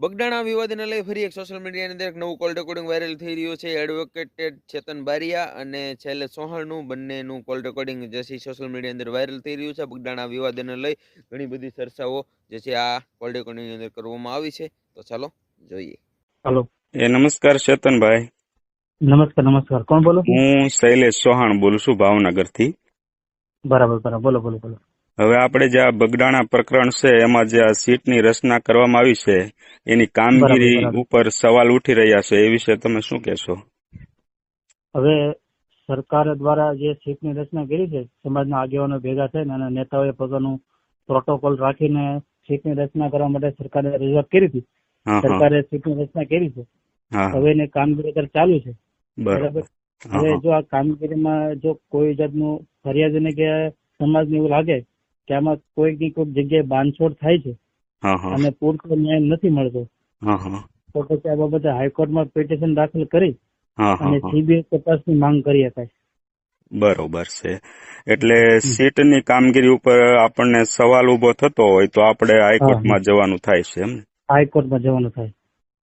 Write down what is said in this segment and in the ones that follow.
બગડાણા વિવાદને લઈ ફરી એક સોશિયલ મીડિયાની અંદર એક નવું કોલ રેકોર્ડિંગ વાયરલ થઈ રહ્યું છે. એડવોકેટેડ ચેતન બારિયા અને છેલ્લે સોહાણનું બંનેનું કોલ રેકોર્ડિંગ જે છે સોશિયલ મીડિયા અંદર વાયરલ થઈ રહ્યું છે. બગડાણા વિવાદને લઈ ઘણી બધી ચર્ચાઓ જે છે આ કોલ રેકોર્ડિંગની અંદર કરવામાં આવી છે. તો ચાલો જોઈએ. હલો એ નમસ્કાર ચેતનભાઈ. નમસ્કાર નમસ્કાર. કોણ બોલો? હું શૈલેષ ચૌહાણ બોલું છું ભાવનગરથી. બરાબર બરાબર. બોલો બોલો બોલો. હવે આપણે જે આ બગડાણા પ્રકરણ છે એમાં જે આ સીટની રચના કરવામાં આવી છે એની કામગીરી. ઉપર સવાલ ઉઠી રહ્યા છે એ વિશે તમે શું કહેશો? હવે સરકાર દ્વારા જે સીટની રચના કરી છે સમાજના આગેવાનો ભેગા થઈને અને નેતાઓએ પોતાનું પ્રોટોકોલ રાખીને સીટની રચના કરવા માટે સરકારે રજૂઆત કરી હતી. સરકારે સીટની રચના કરી છે. હવે એની કામગીરી અત્યારે ચાલુ છે. બરાબર. બરાબર? હવે જો આ કામગીરીમાં જો કોઈ જાતનું ફરિયાદને કે સમાજને એવું લાગે કે આમાં કોઈકની કોઈક જગ્યાએ બાંધછોડ થાય છે અને પૂરતો ન્યાય નથી મળતો. તો પછી આ બાબતે હાઈકોર્ટમાં પિટિશન દાખલ કરી અને સીબીઆઈ તપાસની માંગ કરી શકાય બરોબર છે. એટલે સીટની કામગીરી ઉપર આપણને સવાલ ઊભો થતો હોય તો આપણે હાઈકોર્ટમાં જવાનું થાય છે એમ ને? હાઈકોર્ટમાં જવાનું થાય.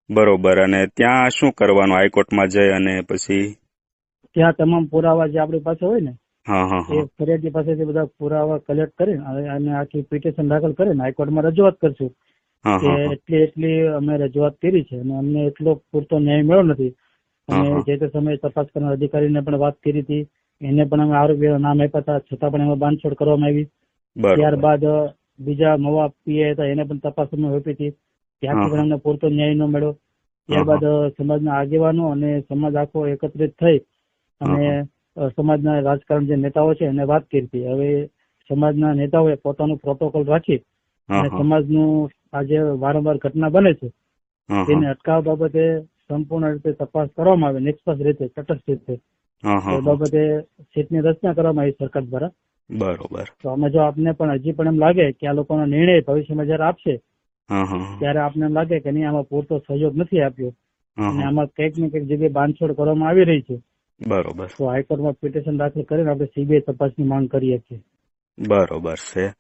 બરોબર. અને ત્યાં શું કરવાનું હાઈકોર્ટમાં જઈ અને પછી? ત્યાં તમામ પુરાવા જે આપણી પાસે હોય ને એ ફરિયાદી પાસેથી બધા પુરાવા કલેક્ટ કરીને અને- આખી પિટિશન દાખલ કરીને હાઈકોર્ટમાં રજૂઆત કરશું. કે. એટલી એટલી અમે રજૂઆત કરી છે અને અમને એટલો પૂરતો ન્યાય મળ્યો નથી. અને. જે તે સમયે તપાસ કરનાર અધિકારીને પણ વાત કરી હતી. એને પણ અમે આરોગ્ય નામ આપ્યા હતા. છતાં પણ એમાં બાંધછોડ કરવામાં આવી. ત્યારબાદ બીજા નવા પીએ હતા. એને પણ તપાસ અમે આપી હતી. ત્યાંથી પણ અમને પૂરતો ન્યાય ન મળ્યો. ત્યારબાદ સમાજના આગેવાનો અને સમાજ આખો એકત્રિત થઈ. અને સમાજના રાજકારણ જે નેતાઓ છે એને વાત કરી. હતી હવે સમાજના નેતાઓએ પોતાનું પ્રોટોકોલ રાખી અને સમાજનું આજે વારંવાર ઘટના બને છે. તેને અટકાવવા બાબતે સંપૂર્ણ રીતે તપાસ કરવામાં આવે નિષ્પક્ષ રીતે તટસ્થ રીતે. એ બાબતે સીટની રચના કરવામાં આવી સરકાર દ્વારા. બરોબર. તો અમે જો આપને પણ હજી પણ એમ લાગે કે આ લોકોનો નિર્ણય ભવિષ્યમાં જયારે આપશે. ત્યારે આપને એમ લાગે કે નહીં આમાં પૂરતો સહયોગ નથી આપ્યો. અને આમાં કંઈક ને કંઈક જગ્યાએ બાંધછોડ કરવામાં આવી રહી છે. બરોબર. તો હાઈકોર્ટમાં પિટિશન દાખલ કરીને આપણે સીબીઆઈ તપાસની માંગ કરીએ છીએ. બરોબર છે.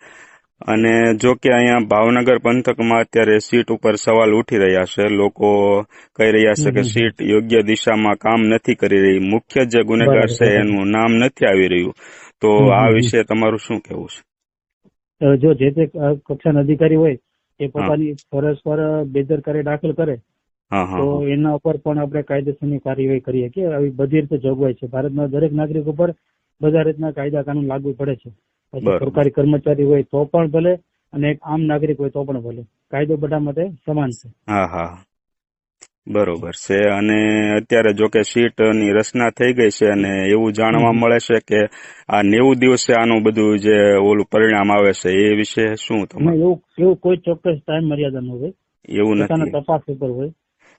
અને જો કે અહીંયા ભાવનગર પંથકમાં અત્યારે સીટ ઉપર સવાલ ઉઠી રહ્યા છે. લોકો કહી રહ્યા છે કે. સીટ યોગ્ય દિશામાં કામ નથી કરી રહી. મુખ્ય જે ગુનેગાર છે એનું નામ નથી આવી રહ્યું. તો આ વિશે તમારું શું કહેવું છે? જો જે તે કક્ષાના અધિકારી હોય એ પોતાની ફરજ પર બેદરકારી દાખલ કરે તો હા. એના ઉપર પણ આપણે કાયદેસરની કાર્યવાહી કરીએ કે આવી બધી રીતે જોગવાઈ છે. ભારતના દરેક નાગરિક ઉપર બધા રીતના કાયદા કાનૂન લાગુ પડે છે. પછી સરકારી કર્મચારી હોય તો પણ ભલે અને એક આમ નાગરિક હોય તો પણ ભલે. કાયદો બધા માટે સમાન છે. હા હા. બરોબર છે. અને અત્યારે જો કે સીટની રચના થઈ ગઈ છે અને એવું જાણવા મળે છે કે આ નેવું દિવસે આનું બધું જે ઓલું પરિણામ આવે છે એ વિશે શું તમે એવું એવું કોઈ ચોક્કસ ટાઈમ મર્યાદા ન હોય. એવું નથી. તપાસ ઉપર હોય.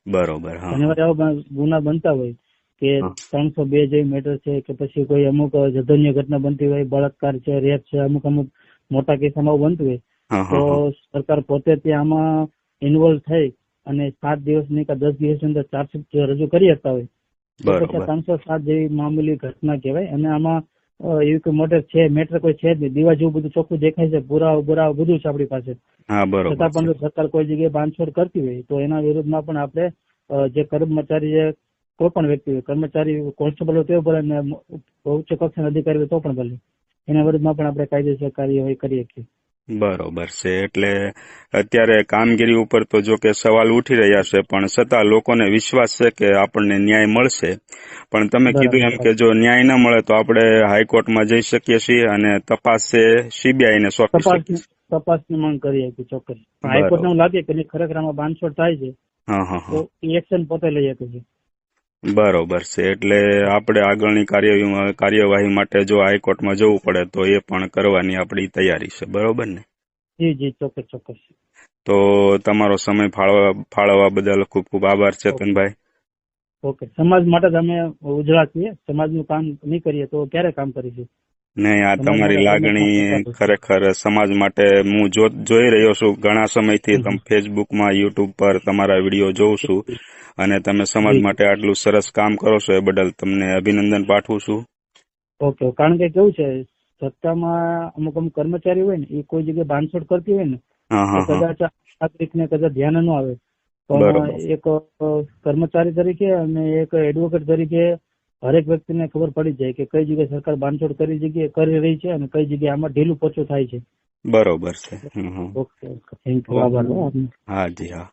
બરોબર ઘણીવાર એવા ગુના બનતા હોય કે ત્રણસો બે જેવી મેટર છે કે પછી કોઈ અમુક જધન્ય ઘટના બનતી હોય બળાત્કાર છે રેપ છે અમુક અમુક મોટા કેસોમાં બનતું હોય તો. સરકાર પોતે ત્યાં આમાં ઇન્વોલ્વ થઈ અને સાત દિવસની કે દસ દિવસની અંદર ચાર્જશીટ રજૂ કરી શકતા હોય ત્રણસો સાત જેવી મામૂલી ઘટના કહેવાય અને આમાં એવી કોઈ મોટર છે મેટર કોઈ છે જ નહીં. દીવા જેવું બધું ચોખ્ખું દેખાય છે પુરાવો બુરાવ બધું છે આપણી પાસે. છતાં પણ સરકાર કોઈ જગ્યાએ બાંધછોડ કરતી હોય તો એના વિરુદ્ધમાં પણ આપણે જે કર્મચારી જે કોઈ પણ વ્યક્તિ હોય કર્મચારી કોન્સ્ટેબલ હોય તો ભલે અને ઉચ્ચ કક્ષાના અધિકારી હોય તો પણ ભલે. એના વિરુદ્ધમાં પણ આપણે કાયદેસર કાર્યવાહી કરીએ છીએ બરોબર છે. એટલે અત્યારે કામગીરી ઉપર તો જો કે સવાલ ઉઠી રહ્યા છે પણ છતાં લોકોને વિશ્વાસ છે કે આપણને ન્યાય મળશે. પણ તમે કીધું એમ કે જો ન્યાય ન મળે તો આપણે હાઈકોર્ટમાં જઈ શકીએ છીએ અને તપાસ છે સીબીઆઈ ને સોંપી શકીએ તપાસની માંગ કરી હતી ચોક્કસ. હાઈકોર્ટને એવું લાગે કે ખરેખર આમાં બાંધછોડ થાય છે. હા હા હા. તો એક્શન પોતે લઈ શકે છે. બરોબર છે. એટલે આપણે આગળની કાર્યવાહી કાર્યવાહી માટે જો હાઈકોર્ટમાં જવું પડે તો એ પણ કરવાની આપણી તૈયારી છે. બરોબર ને? જી જી ચોક્કસ ચોક્કસ. તો તમારો સમય ફાળવા ફાળવવા બદલ ખૂબ ખૂબ આભાર ચેતનભાઈ. ઓકે. સમાજ માટે અમે ઉજળા છીએ. સમાજનું કામ નહીં કરીએ તો ક્યારે કામ કરીશું? નહીં આ તમારી લાગણી ખરેખર સમાજ માટે હું જોઈ રહ્યો છું. ઘણા સમયથી. તમે ફેસબુકમાં યુટ્યુબ પર તમારા વીડિયો જોઉં છું. અને તમે સમાજ માટે આટલું સરસ કામ કરો છો એ બદલ તમને અભિનંદન પાઠવું છું. ઓકે કારણ કે કેવું છે સત્તામાં અમુક અમુક કર્મચારી હોય ને એ કોઈ જગ્યાએ બાંધછોડ કરતી હોય ને કદાચ નાગરિકને કદાચ ધ્યાન ન આવે. પણ એક કર્મચારી તરીકે અને એક એડવોકેટ તરીકે હરેક વ્યક્તિને ખબર પડી જાય કે કઈ જગ્યાએ સરકાર બાંધછોડ કરી જગ્યાએ કરી રહી છે અને કઈ જગ્યાએ આમાં ઢીલું પોચું થાય છે. બરોબર છે. ઓકે થેન્ક યુ આભાર. હા જી હા.